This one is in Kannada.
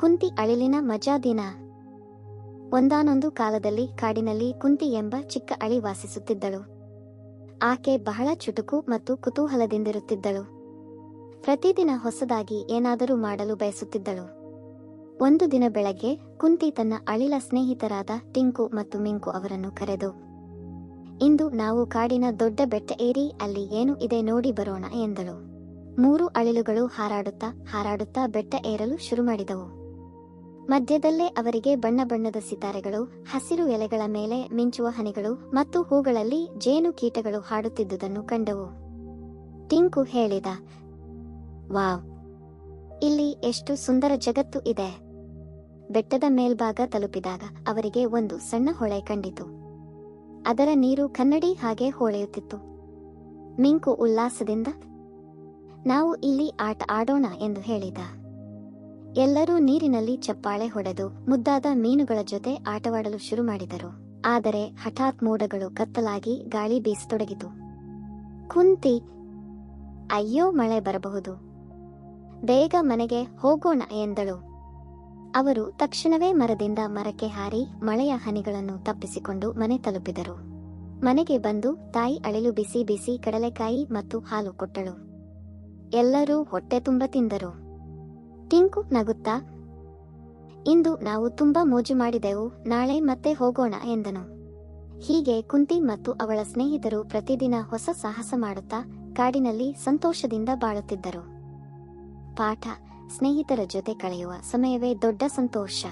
ಕುಂತಿ ಅಳಿಲಿನ ಮಜಾ ದಿನ. ಒಂದಾನೊಂದು ಕಾಲದಲ್ಲಿ ಕಾಡಿನಲ್ಲಿ ಕುಂತಿ ಎಂಬ ಚಿಕ್ಕ ಅಳಿ ವಾಸಿಸುತ್ತಿದ್ದಳು. ಆಕೆ ಬಹಳ ಚುಟುಕು ಮತ್ತು ಕುತೂಹಲದಿಂದಿರುತ್ತಿದ್ದಳು. ಪ್ರತಿದಿನ ಹೊಸದಾಗಿ ಏನಾದರೂ ಮಾಡಲು ಬಯಸುತ್ತಿದ್ದಳು. ಒಂದು ದಿನ ಬೆಳಗ್ಗೆ ಕುಂತಿ ತನ್ನ ಅಳಿಲ ಸ್ನೇಹಿತರಾದ ಟಿಂಕು ಮತ್ತು ಮಿಂಕು ಅವರನ್ನು ಕರೆದು, ಇಂದು ನಾವು ಕಾಡಿನ ದೊಡ್ಡ ಬೆಟ್ಟ ಏರಿ ಅಲ್ಲಿ ಏನು ಇದೆ ನೋಡಿ ಬರೋಣ ಎಂದಳು. ಮೂರು ಅಳಿಲುಗಳು ಹಾರಾಡುತ್ತಾ ಹಾರಾಡುತ್ತಾ ಬೆಟ್ಟ ಏರಲು ಶುರು ಮಾಡಿದವು ಮಧ್ಯದಲ್ಲೇ ಅವರಿಗೆ ಬಣ್ಣ ಬಣ್ಣದ ಸಿತಾರೆಗಳು, ಹಸಿರು ಎಲೆಗಳ ಮೇಲೆ ಮಿಂಚುವ ಹನಿಗಳು ಮತ್ತು ಹೂಗಳಲ್ಲಿ ಜೇನು ಕೀಟಗಳು ಹಾಡುತ್ತಿದ್ದುದನ್ನು ಕಂಡವು. ಟಿಂಕು ಹೇಳಿದ, ವಾವ್! ಇಲ್ಲಿ ಎಷ್ಟು ಸುಂದರ ಜಗತ್ತು ಇದೆ. ಬೆಟ್ಟದ ಮೇಲ್ಭಾಗ ತಲುಪಿದಾಗ ಅವರಿಗೆ ಒಂದು ಸಣ್ಣ ಹೊಳೆ ಕಂಡಿತು. ಅದರ ನೀರು ಕನ್ನಡಿ ಹಾಗೆ ಹೊಳೆಯುತ್ತಿತ್ತು. ಮಿಂಕು ಉಲ್ಲಾಸದಿಂದ, ನಾವು ಇಲ್ಲಿ ಆಟ ಆಡೋಣ ಎಂದು ಹೇಳಿದ. ಎಲ್ಲರೂ ನೀರಿನಲ್ಲಿ ಚಪ್ಪಾಳೆ ಹೊಡೆದು ಮುದ್ದಾದ ಮೀನುಗಳ ಜೊತೆ ಆಟವಾಡಲು ಶುರು ಮಾಡಿದರು. ಆದರೆ ಹಠಾತ್ ಮೋಡಗಳು ಕತ್ತಲಾಗಿ ಗಾಳಿ ಬೀಸತೊಡಗಿತು. ಕುಂತಿ, ಅಯ್ಯೋ, ಮಳೆ ಬರಬಹುದು. ಬೇಗ ಮನೆಗೆ ಹೋಗೋಣ ಎಂದಳು. ಅವರು ತಕ್ಷಣವೇ ಮರದಿಂದ ಮರಕ್ಕೆ ಹಾರಿ ಮಳೆಯ ಹನಿಗಳನ್ನು ತಪ್ಪಿಸಿಕೊಂಡು ಮನೆ ತಲುಪಿದರು. ಮನೆಗೆ ಬಂದು ತಾಯಿ ಅಳಿಲು ಬಿಸಿ ಬಿಸಿ ಕಡಲೆಕಾಯಿ ಮತ್ತು ಹಾಲು ಕೊಟ್ಟಳು. ಎಲ್ಲರೂ ಹೊಟ್ಟೆ ತುಂಬ ತಿಂದರು. ಟಿಂಕು ನಗುತ್ತಾ? ಇಂದು ನಾವು ತುಂಬಾ ಮೋಜು ಮಾಡಿದೆವು, ನಾಳೆ ಮತ್ತೆ ಹೋಗೋಣ ಎಂದನು. ಹೀಗೆ ಕುಂತಿ ಮತ್ತು ಅವಳ ಸ್ನೇಹಿತರು ಪ್ರತಿದಿನ ಹೊಸ ಸಾಹಸ ಮಾಡುತ್ತಾ ಕಾಡಿನಲ್ಲಿ ಸಂತೋಷದಿಂದ ಬಾಳುತ್ತಿದ್ದರು. ಪಾಠ, ಸ್ನೇಹಿತರ ಜೊತೆ ಕಳೆಯುವ ಸಮಯವೇ ದೊಡ್ಡ ಸಂತೋಷ.